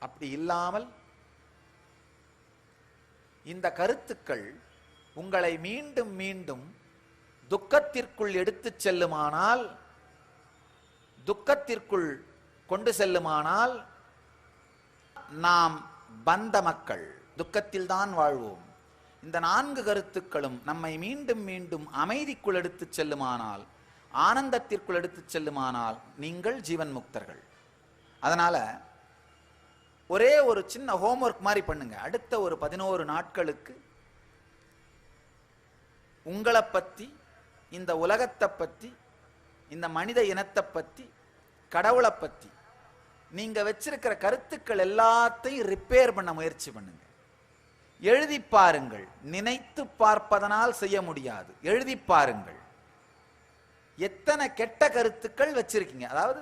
அப்படி இல்லாமல் இந்த கருத்துக்கள் உங்களை மீண்டும் மீண்டும் துக்கத்திற்குள் எடுத்துச் செல்லுமானால் துக்கத்திற்குள் கொண்டு செல்லுமானால் நாம் பந்த மக்கள் துக்கத்தில் தான் வாழ்வோம். இந்த நான்கு கருத்துக்களும் நம்மை மீண்டும் மீண்டும் அமைதிக்குள் எடுத்துச் செல்லுமானால் ஆனந்தத்திற்குள் எடுத்துச் செல்லுமானால் நீங்கள் ஜீவன் முக்தர்கள் அதனால் ஒரே ஒரு சின்ன ஹோம்ஒர்க் மாதிரி பண்ணுங்க. அடுத்த ஒரு பதினோரு நாட்களுக்கு உங்களை பற்றி இந்த உலகத்தை பற்றி இந்த மனித இனத்தை பற்றி கடவுளை பற்றி நீங்கள் வச்சிருக்கிற கருத்துக்கள் எல்லாத்தையும் ரிப்பேர் பண்ண முயற்சி பண்ணுங்க. எழுதி பாருங்கள். நினைத்து பார்ப்பதனால் செய்ய முடியாது. எழுதி பாருங்கள். எத்தனை கெட்ட கருத்துக்கள் வச்சிருக்கீங்க. அதாவது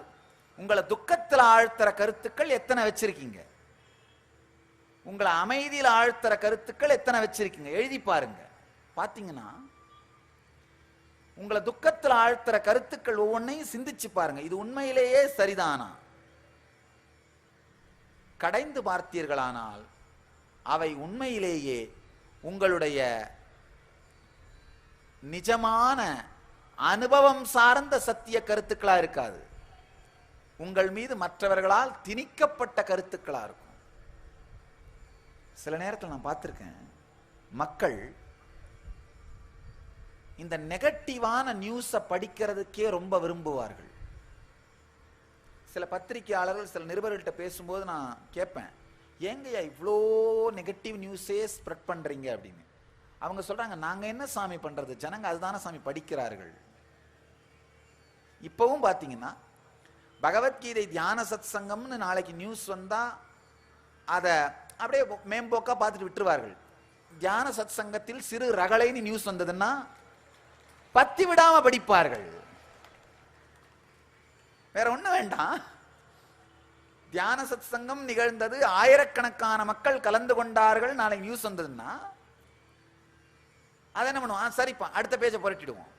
உங்களை துக்கத்தில் ஆழ்த்துற கருத்துக்கள் எத்தனை வச்சிருக்கீங்க. உங்களை அமைதியில் ஆழ்த்துற கருத்துக்கள் எத்தனை வச்சிருக்கீங்க? எழுதி பாருங்க. பாத்தீங்கன்னா உங்களை துக்கத்தில் ஆழ்த்துற கருத்துக்கள் ஒவ்வொன்றையும் சிந்திச்சு பாருங்க. இது உண்மையிலேயே சரிதானா? கடைந்து பார்த்தீர்களானால் அவை உண்மையிலேயே உங்களுடைய நிஜமான அனுபவம் சார்ந்த சத்திய கருத்துக்களா இருக்காது. உங்கள் மீது மற்றவர்களால் திணிக்கப்பட்ட கருத்துக்களா இருக்கும். சில நேரத்தில் நான் பார்த்துருக்கேன் மக்கள் இந்த நெகட்டிவான நியூஸை படிக்கிறதுக்கே ரொம்ப விரும்புவார்கள். சில பத்திரிகையாளர்கள் சில நிருபர்கள்ட்ட பேசும்போது நான் கேட்பேன் ஏங்கய்யா இவ்வளோ நெகட்டிவ் நியூஸே ஸ்ப்ரெட் பண்ணுறீங்க அப்படின்னு. அவங்க சொல்கிறாங்க நாங்கள் என்ன சாமி பண்ணுறது ஜனங்க அதுதானே சாமி படிக்கிறார்கள். இப்போவும் பார்த்தீங்கன்னா பகவத்கீதை தியான சத் சங்கம்னு நாளைக்கு நியூஸ் வந்தால் அதை அப்படியே மேம்போக்கா பார்த்துட்டு விட்டுருவார்கள். தியான சத் சங்கத்தில் சிறு ரகளைன்னு நியூஸ் வந்ததுன்னா பத்தி விடாம படிப்பார்கள். வேற ஒண்ணு வேண்டாம். தியான சத் சங்கம் நிகழ்ந்தது ஆயிரக்கணக்கான மக்கள் கலந்து கொண்டார்கள். நாளைக்கு நியூஸ் வந்ததுன்னா அதை என்ன பண்ணுவோம்? சரிப்பா அடுத்த பேஜை புரட்டிடுவோம்.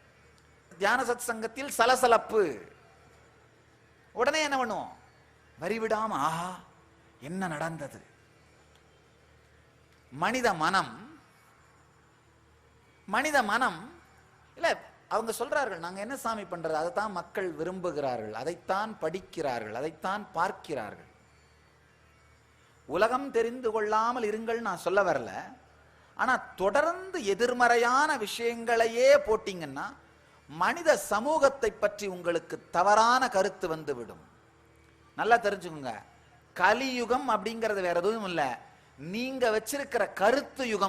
தியான சத் சங்கத்தில் சலசலப்பு. உடனே என்ன பண்ணுவோம்? வரிவிடாம ஆஹா என்ன நடந்தது? மனித மனம் மனித மனம் இல்லை அவங்க சொல்றார்கள் நாங்கள் என்ன சாமி பண்றது? அதைத்தான் மக்கள் விரும்புகிறார்கள் அதைத்தான் படிக்கிறார்கள் அதைத்தான் பார்க்கிறார்கள். உலகம் தெரிந்து கொள்ளாமல் இருங்கள் நான் சொல்ல வரல. ஆனால் தொடர்ந்து எதிர்மறையான விஷயங்களையே போட்டிங்கன்னா மனித சமூகத்தை பற்றி உங்களுக்கு தவறான கருத்து வந்துவிடும். நல்லா தெரிஞ்சுக்கோங்க. கலியுகம் அப்படிங்கிறது வேற எதுவும் இல்லை. நீங்க வச்சிருக்கிற கருத்து யுகம்